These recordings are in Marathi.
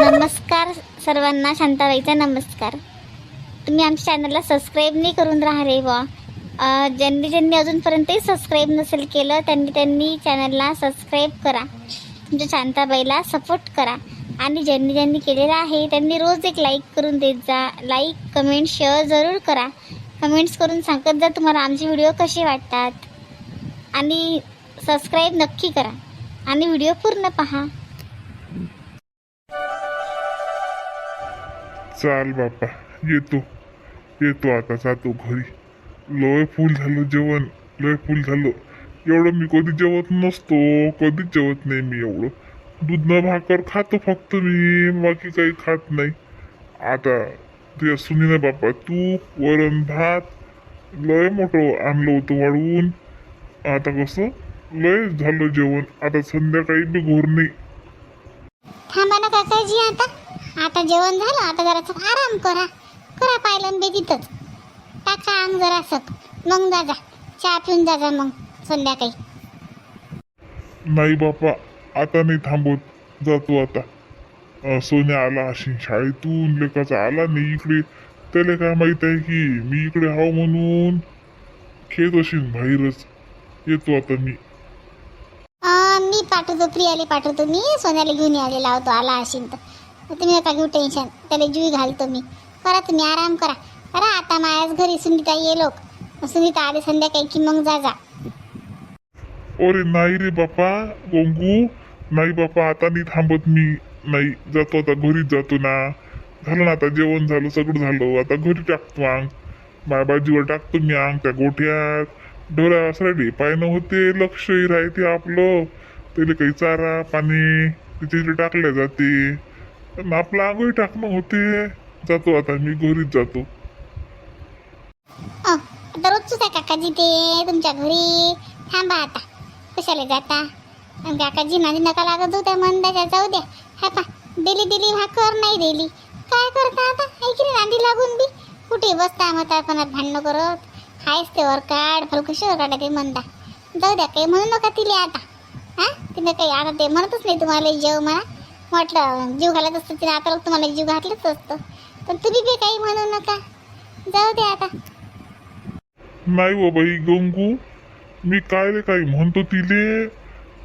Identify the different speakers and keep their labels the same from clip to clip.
Speaker 1: नमस्कार सर्वांना शांताबाईचा नमस्कार. तुम्ही आमच्या चॅनलला सबस्क्राईब नाही करून राहिले बा ज्यांनी ज्यांनी अजूनपर्यंतही सबस्क्राईब नसेल केलं त्यांनी त्यांनी चॅनलला सबस्क्राईब करा. तुमच्या शांताबाईला सपोर्ट करा. आणि ज्यांनी ज्यांनी केलेलं आहे त्यांनी रोज एक लाईक करून देत जा. लाईक कमेंट शेअर जरूर करा. कमेंट्स करून सांगत जा तुम्हाला आमचे व्हिडिओ कसे वाटतात. आणि सबस्क्राईब नक्की करा. आणि व्हिडिओ पूर्ण पहा.
Speaker 2: चाल बापा येतो. येतो आता जातो घरी. लय फुल झालं जेवण लय फुल झालं. एवढं मी कधी जेवत नसतो कधीच जेवत नाही मी एवढं. दूधनं भाकर खातो फक्त मी बाकी काही खात नाही. आता ते सुनी ना बापा तूप वरण भात लय मोठं आणलं होतं वाढवून. आता कसं? लय झालं जेवण. आता संध्याकाळी बी घोर नाही.
Speaker 1: थांबा ना काकाजी आता आता जेवण झालं आता जरासा आराम करा. करा पाहिलं बे तिथंच टाका अंग जरासं मग जा जा. चहा पिऊन जा जा मग संध्याकाळी.
Speaker 2: नाही बापा आता नाही थांबवत जातो आता. अं, सोन्या आला अशी शाळेतून लेकाचा आला नाही इकडे. त्याला काय माहीत आहे की मी इकडे हाव म्हणून खेळ असेल बाहेरच. येतो आता मी.
Speaker 1: अं, मी पाठवतो प्रियाला पाठवतो. मी सोन्याला घेऊन यायला लावतो आला असेल तर. तुम्ही नका घेऊ टेन्शन त्याला जीव घालतो मी. करा तुम्ही आराम करा. करा आता माझ्याच घरी सुनीता ये लोक. सुनीता आली संध्याकाळी की मग जा जा.
Speaker 2: अरे नाही रे बापा गोंगू. नाही बापा आता नाही थांबत मी. नाही जातो आता घरीच जातो ना. झालं ना आता जेवण झालं सगळं झालं. आता घरी टाकतो अंग माझ्या बाजीवर टाकतो मी अंग त्या गोठ्यात. डोळ्या वासराडे पायनं होते लक्षही राहते आपलं. त्याला काही चारा पाणी तिथे टाकल्या जाते. आणि आपलं अंगही टाकणं होते. जातो आता मी घरीच जातो.
Speaker 1: दररोजच आहे काकाजी ते तुमच्या घरी. थांबा आता कशाला जाता? आणि काकाजी माझी नका लागत होत्या म्हणता जाऊ द्या. हा पा दिली दिली भाकर नाही दिली काय करता आता? ऐकली नांदी लागून बी. कुठे बसता म्हातारपणात भांडणं करत? हायच ते वर काढ फलकशी वर काढा ते म्हणता. जाऊ द्या काही म्हणू नका तिले आता. हा? तिने काही आता ते म्हणतच नाही तुम्हाला जेव म्हणा. म्हटलं जीव घालत असतं तिने आता लोक तुम्हाला जीव घातलंच असतं. पण तुम्ही बी काही म्हणू नका. जाऊ द्या आता.
Speaker 2: नाही बाबा ही गंगू. मी काय रे काही म्हणतो तिले?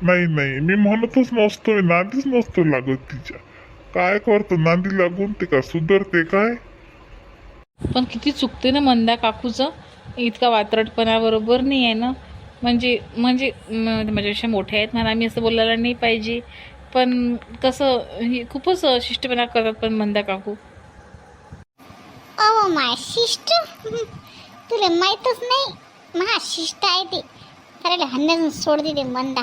Speaker 2: नाही नाही मी म्हणतच नसतो मी नांदीच नसतो लागत तिच्या. काय करतो नांदी लागून ते का सुधरते काय?
Speaker 3: पण किती चुकते ना मंदा काकूचं. इतका वात्रटपणा बरोबर नाही आहे ना. म्हणजे म्हणजे म- माझ्यापेक्षा मोठे आहेत मला आम्ही असं बोलायला नाही पाहिजे. पण कसं हे खूपच शिष्टपणा करतात पण मंदा काकू.
Speaker 1: अहो माय शिष्ट. तुला माहीतच नाही महा शिष्ट आहे ते. करायला हंड्यातून सोडते ते मंदा.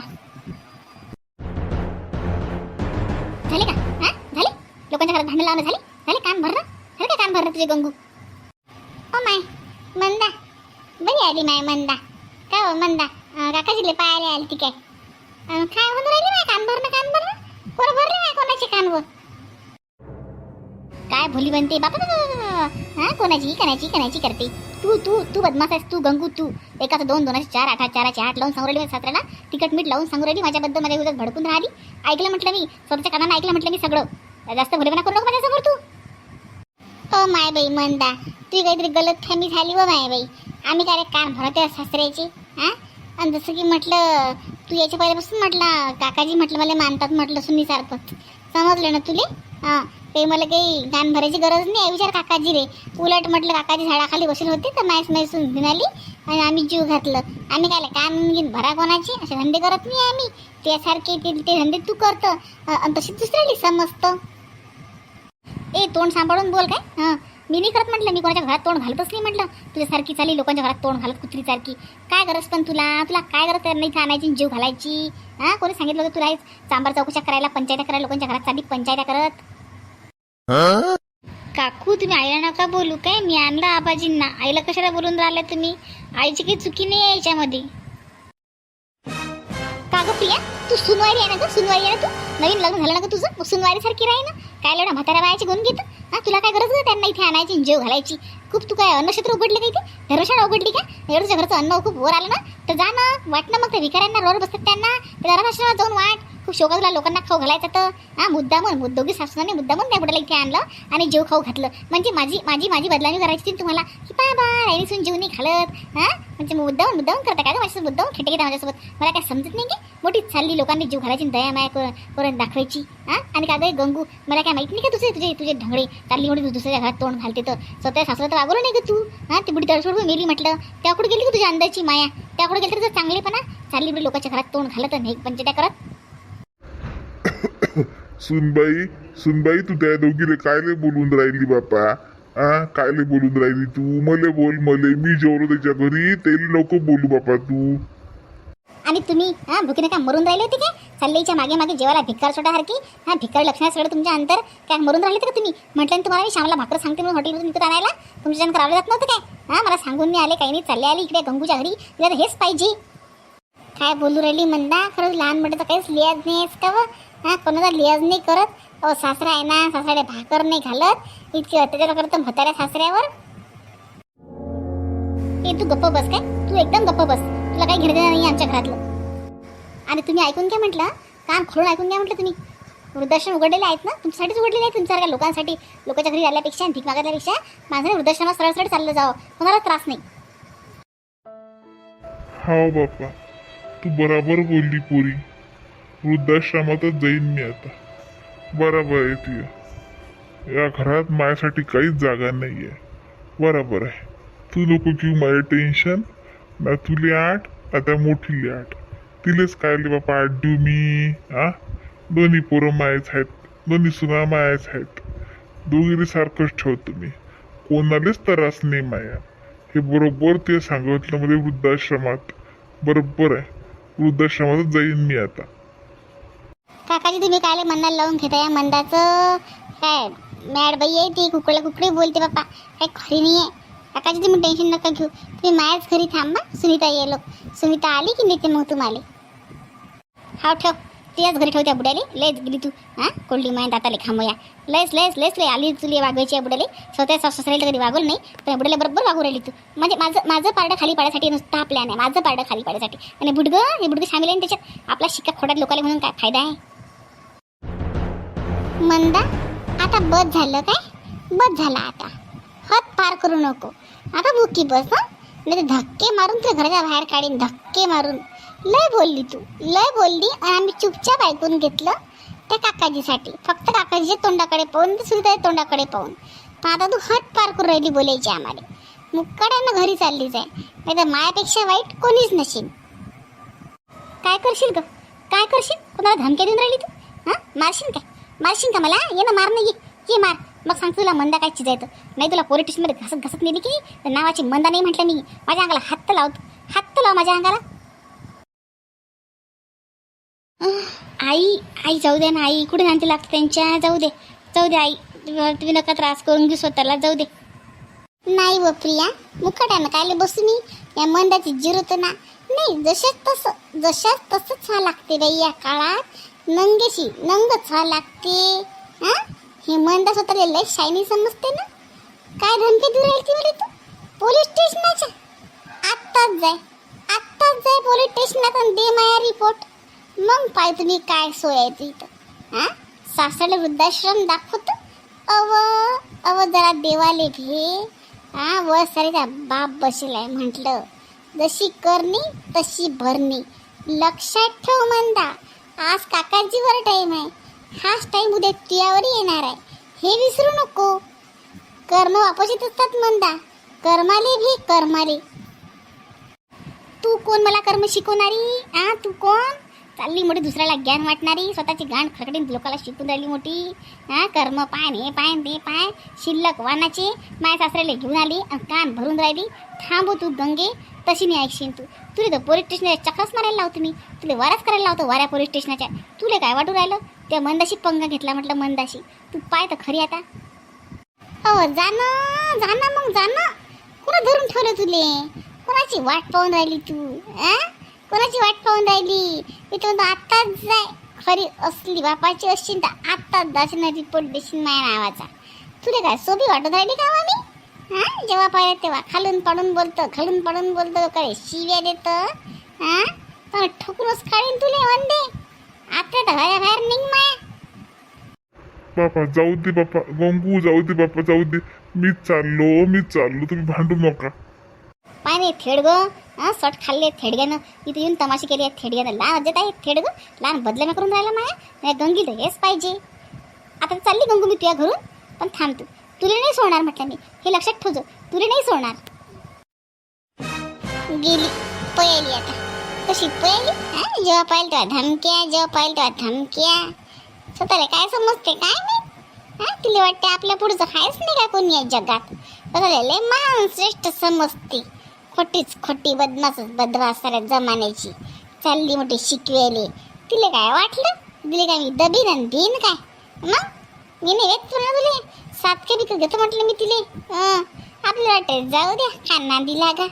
Speaker 1: झाले का? हा? झाले? लोकांच्या घरात भांडण लावणं झाले? झाले कान भरणं? झाले का कान भरणं तुझे गंगू? ओ माय मंदा. बरी आली माय मंदा. काय हो मंदा? काकाजीले पायाला आली ती काय? अं, काय होऊन राहिली माय कान भरणं कान भरणं? कोण भरले माय कोणाचे कानवर काय भोली बनते बापा हा कोणाची कणाची कणाची करते. तू तू तू बदमाश आहेस तू गंगू तू. एकाचं दोन दोनाचे चार आठा चाराचे आठ लावून सांगू राहिली माझ्या सासऱ्याला. तिकट मीठ लावून सांगू राहिली माझ्याबद्दल माझ्या विरोधात भडकून राहिली. ऐकलं म्हटलं मी स्वतःच्या कानानं ऐकलं म्हटलं मी सगळं. जास्त भोलेपणा करू नको माझ्यासमोर तू. ओ माय बाई मंदा तुझी काहीतरी गलत झाली व माय बाई. आम्ही काय रे कान भरते सासऱ्याची हा? आणि जसं की म्हटलं तू याच्या पहिल्यापासून म्हटलं काकाजी म्हटलं मला मानतात म्हटलं सुनीसारखं. समजलं ना तुले? हां. ते मला काही गाण भरायची गरज नाही आहे विचार काकाजी रे. उलट म्हटलं काकाजी झाडाखाली बसून होते तर मायस मैसून घेऊन आली आणि आम्ही जीव घातलं. आम्ही काय कान घेऊन भरा कोणाची? असे धंदे करत नाही आम्ही. त्यासारखे ते ते धंदे तू करतं. आणि तशी दुसऱ्याली समजतं. ए तोंड सांभाळून बोल काय? हां. मी नाही करत म्हटलं मी कोणाच्या घरात तोंड घालतच नाही म्हटलं. तुझ्यासारखी चाली लोकांच्या घरात तोंड घालत कुत्रीसारखी काय गरज पण तुला? तुला काय गरज तर नाही आणायची जीव घालायची? हां? कोणी सांगितलं होतं तुला हेच चांबार चौकशा करायला पंचायत्या करायला लोकांच्या घरात चाली पंचायत्या करत? काकू तुम्ही आईला नका बोलू काय? मी आणलं आबाजींना. आईला कशाला बोलून राहिल्या तुम्ही? आईची काही चुकी नाही आहे याच्यामध्ये. का गं प्रिया? तू सुनवारी आहे ना ग सुनवारी आहे ना तू. नवीन लग्न झालं ना ग तुझं? मग सुनवारीसारखी राही ना. काय एवढ्या म्हातारा बायाची गुण घेत? हा तुला काय गरज आहे त्यांना इथे आणायची जेव घालायची. खूप तू काय अन्नक्षेत्र उघडले का इथे? धर्मशाळा उघडली का? एवढं तुझ्या घरचं अन्न खूप वर आलं ना? तर जा ना वाट ना मग ते भिकाऱ्यांना रोड बसतात त्यांना. ते आश्रमात जाऊन वाट. खूप शोका तुला लोकांना खाऊ घालायचं तर हा मुद्दामून मुद्द दोघी सासूने मुद्दामून त्या बुडाला इथे आणलं आणि जेव खाऊ घातलं. म्हणजे माझी माझी माझी बदलावी करायची होती तुम्हाला? की बाबा राहिली जीव नाही घालत हा? म्हणजे मुद्दामून मुद्दामून करता काय गं? माझ्यासोबत मुद्दामून खेटे घेता माझ्यासोबत. मला काय समजत नाही की मोठी चालली लोकांनी जीव घालायची दया माया कर- करून दाखवायची हा? आणि काय गं गंगू? मला काय माहिती नाही का तुझे तुझे तुझे ढंगडे चालली मोठी दुसऱ्या घरात तोंड घालते तर. स्वतः सासरा तर वागवलं नाही का तू हा? ती बुडी तडसोड मेली म्हटलं. त्याकडे गेली का तुझ्या अंदाची माया? त्याकडे गेली तर चांगलेपणा? चालली बुडी लोकांच्या घरात तोंड घालत नाही पंचत्या करत
Speaker 2: सुनबाई सुनबाई तू त्या दोघीले कायले बोलून राहिली बापा? आ कायले बोलून राहिली तू? मले बोल मले. मी जेवलो त्याच्या घरी. तेल नको बोलू बापा तू.
Speaker 1: आणि तुम्ही हा भुकीने काय मरून राहिले होते काय? चाललीच्या मागे मागे जेवायला भिकार सोडासारखी हा भिकार लक्षणात सगळं तुमच्या अंतर. काय मरून राहिले होते का तुम्ही? म्हटलं ना तुम्हाला मी श्यामला भाकर सांगते म्हणून हॉटेलमधून विकत आणायला. तुमच्या करावलं जात नव्हतं काय? हा मला सांगून मी आले काही नाही चालले आली इकडे गंगूच्या घरी. तिला हेच पाहिजे. काय बोलू राहिली म्हणता खरंच लहान मोठे तर काहीच लिहाज नाही आहेस का व? हा कोणाचा लिहाज नाही करत. अहो सासरा आहे ना सासऱ्याला भाकर नाही घालत. इतके अत्याचार करत म्हाताऱ्या सासऱ्यावर. ए तू गप्प बस काय? तू एकदम गप्प बस. तुला काही घेणं नाही आमच्या घरातलं. आणि तुम्ही ऐकून घ्या म्हटलं. कान खोलून ऐकून घ्या म्हटलं तुम्ही. वृद्धाश्रम उघडलेले आहेत ना? तुमच्यासाठीच उघडलेले आहेत तुमच्यासारख्या लोकांसाठी. लोकांच्या घरी आल्यापेक्षा भीक मागल्यापेक्षा माझं वृद्धाश्रमात सरळ सरळ चाललं जावं. कोणाला त्रास नाही.
Speaker 2: हो हा बापा तू बराबर बोलली पोरी. वृद्धाश्रमातच जाईन मी आता. बराबर आहे तुझ्या या. घरात माझ्यासाठी काहीच जागा नाही आहे बराबर आहे. तू नको घेऊ माझे टेन्शन. ना तुले आठ आता मोठी आठ. तिलेच कायले बापा आठ देऊ मी आ? दोन्ही पोरं मायच आहेत. दोन्ही सुना मायाच आहेत. दोघीने सारखंच ठेवतो मी. कोणालाच त्रास नाही माया. हे बरोबर ते सांगितलं मध्ये म्हणजे वृद्धाश्रमात. बरोबर आहे. वृद्धाश्रमातच जाईन मी आता.
Speaker 1: काकाजी तुम्ही कायले मनाला लावून घेता या मंदाचं काय मॅड बाई आहे ती कुकडला कुकडे बोलते बाप्पा. काय खरी नाही आहे काकाजी तुम्ही टेन्शन नका घेऊ. तुम्ही माझ्याच घरी थांबा. सुनीता ये लोक सुनीता आली की नेते मग तुम्हाला? हाव ठेव. तेच घरी ठेवत्या बुड्याले. लयच गेली तू. हा? कोल्डी माय दाताले खांबया. लयच लयच लयच लय आली तुली वागवायची या बुड्याले. स्वतः सासऱ्याला कधी वागवलं नाही पण बुड्याला बरोबर वागू राहिली तू. म्हणजे माझं माझं पारडं खाली पाडायसाठी नुसतं हा प्लॅन आहे. माझं पारडं खाली पाडायसाठी आणि बुडगं हे बुडगं सामील आहे त्याच्यात. आपला शिक्का खोड्यात लोकांना म्हणून काय फायदा आहे? मंदा आता बस झालं काय? बस झालं आता. हात पार करू नको. आता बुकी बस हा. नाही धक्के मारून तुला घराच्या बाहेर काढीन धक्के मारून. लय बोलली तू लय बोलली आणि आम्ही चुपचाप ऐकून घेतलं त्या काकाजीसाठी. फक्त काकाजीच्या तोंडाकडे पाहून ते सुद्धा तोंडाकडे पाहून. पण आता तू हात पार करून राहिली बोलायची आम्हाला. मुक्काड्यानं घरी चालली जाय. नाही तर मायापेक्षा वाईट कोणीच नशील काय करशील ग? काय करशील? कोणाला धमक्या देऊन राहिली तू? हां? मारशील काय? मारशील का मला? ये ना मार नाही ये. ये मार. मग सांग तुला मंदा काय चिजायचं. नाही तुला पोलीस स्टेशनमध्ये घसत घसत नेली की? तर नावाची मंदा नाही म्हटलं मी. माझ्या अंगाला हात तर लावतो. हात तर लाव माझ्या अंगाला. आई आई जाऊ दे ना आई. कुठे शांती लागते त्यांच्या? जाऊ दे. जाऊ दे आई. तुम्ही नका त्रास करून घेऊ स्वतःला. जाऊ दे. नाही व प्रिया. मुकाट्यानं कायले बसू मी? या मंदाची जिरत ना. नाही जशाच तसं जशाच तसंच व्हा लागते बाई या काळात. नंगेशी नंगच व्हा लागते. हा? हे मंदा स्वतःला लय शायनी समजते ना? काय धमकी देऊ राहिली ती तू? पोलीस स्टेशनाच्या. आत्ताच जाय. आत्ताच जाय पोलीस स्टेशनात आणि दे माया रिपोर्ट मग पाय तुम्ही काय सोय आहे ती इथं हा? सासऱ्याला वृद्धाश्रम दाखवतो? अव अव जरा देवाले भे हा व सारे बाप बसलाय म्हटलं. जशी करणी तशी भरणी. लक्षात ठेव म्हणता आज काकाजीवर टाईम आहे. हाच टाईम उद्या तुयावर येणार आहे. हे विसरू नको. कर्म वापस असतात म्हणता कर्माले भी कर्माले. तू कोण मला कर्म शिकवणारी? आ तू कोण? चालली मोठी दुसऱ्याला ज्ञान वाटणारी. स्वतःची गांड खकडीन लोकाला शिकून राहिली मोठी. हा कर्म पाय हे पाय ते पाय. शिल्लक वानाचे माय सासऱ्याला घेऊन आली आणि कान भरून राहिली. थांबू तू गंगे तशी नाही ऐकशील तू. तुला तर पोलीस स्टेशनला चक्राच मारायला लावतो मी. तुला वाराच करायला लावतो वाऱ्या पोलीस स्टेशनाच्या तुला काय वाटू राहिलं? त्या मंदाशी पंगा घेतला म्हटलं मंदाशी. तू पाय तर खरी आता. अहो जाणं जाणं मग जाणं कुणा धरून ठेवलं तुले? कोणाची वाट पाहून राहिली तू आ कोणाची वाट पाहून राहिली? मी तर म्हणतो आत्ताच जाय. खरी असली बापाची असशील तर आत्ताच जाशील रिपोर्ट देशील माझ्या नावाचा. तुला काय सोबी वाटत राहिली का मी हा? जेव्हा पाहिजे तेव्हा. खालून पडून बोलतं खालून पडून बोलतं काय शिव्या देतं? हा? तर ठोकूनच काढीन तुले वंदे. आता तर घराबाहेर निघ माया.
Speaker 2: बापा जाऊ दे बापा. गंगू जाऊ दे बापा जाऊ दे. मीच चाललो मीच चाललो. तुम्ही भांडू नका.
Speaker 1: पाय थेडग हां सट खाल्ले थेडग्यानं इथे येऊन तमाशे केली आहेत थेडग्यानं लहान अज्जत आहे थेडग लहान बदल्यानं करून राहिला माया नाही गंगी तर हेच पाहिजे आता चालली गंगू मी तुझ्या घरून पण थांब तू तुला नाही सोडणार म्हटलं मी हे लक्षात ठेवतो तुला नाही सोडणार गेली पळली आता कशी पळली हा जेव्हा पाहिलं तेव्हा धमक्या जेव्हा पाहिलं तेव्हा धमक्या स्वतःला काय समजते काय नाही हा तिला वाटते आपल्या पुढचं कायच नाही का कोणी या जगात स्वतःला लय महान श्रेष्ठ समजते खोटीच खोटी बदमासच बदमास जमान्याची. चालली मोठी शिकवेले. तिला काय वाटलं? दिले काय मी दबीन आणि देईन काय? मग? मी नाही येत तुला. तुले सातके बिक घेतो म्हटलं मी तिले. हं, आपल्याला जाऊ द्या खाना दिला का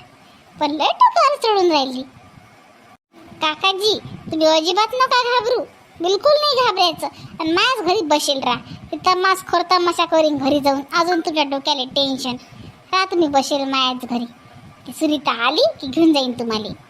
Speaker 1: पण लय टोकावर चढून राहिली. काकाजी तुम्ही अजिबात नका घाबरू. बिलकुल नाही घाबरायचं. आणि माझ घरी बसेल राहा. ते तमास खोर तमाशा करीन घरी जाऊन. अजून तुमच्या डोक्याला टेन्शन. राहा तुम्ही बसेल मायाच घरी. सुनीता आली की घेऊन जाईन तुम्हाला.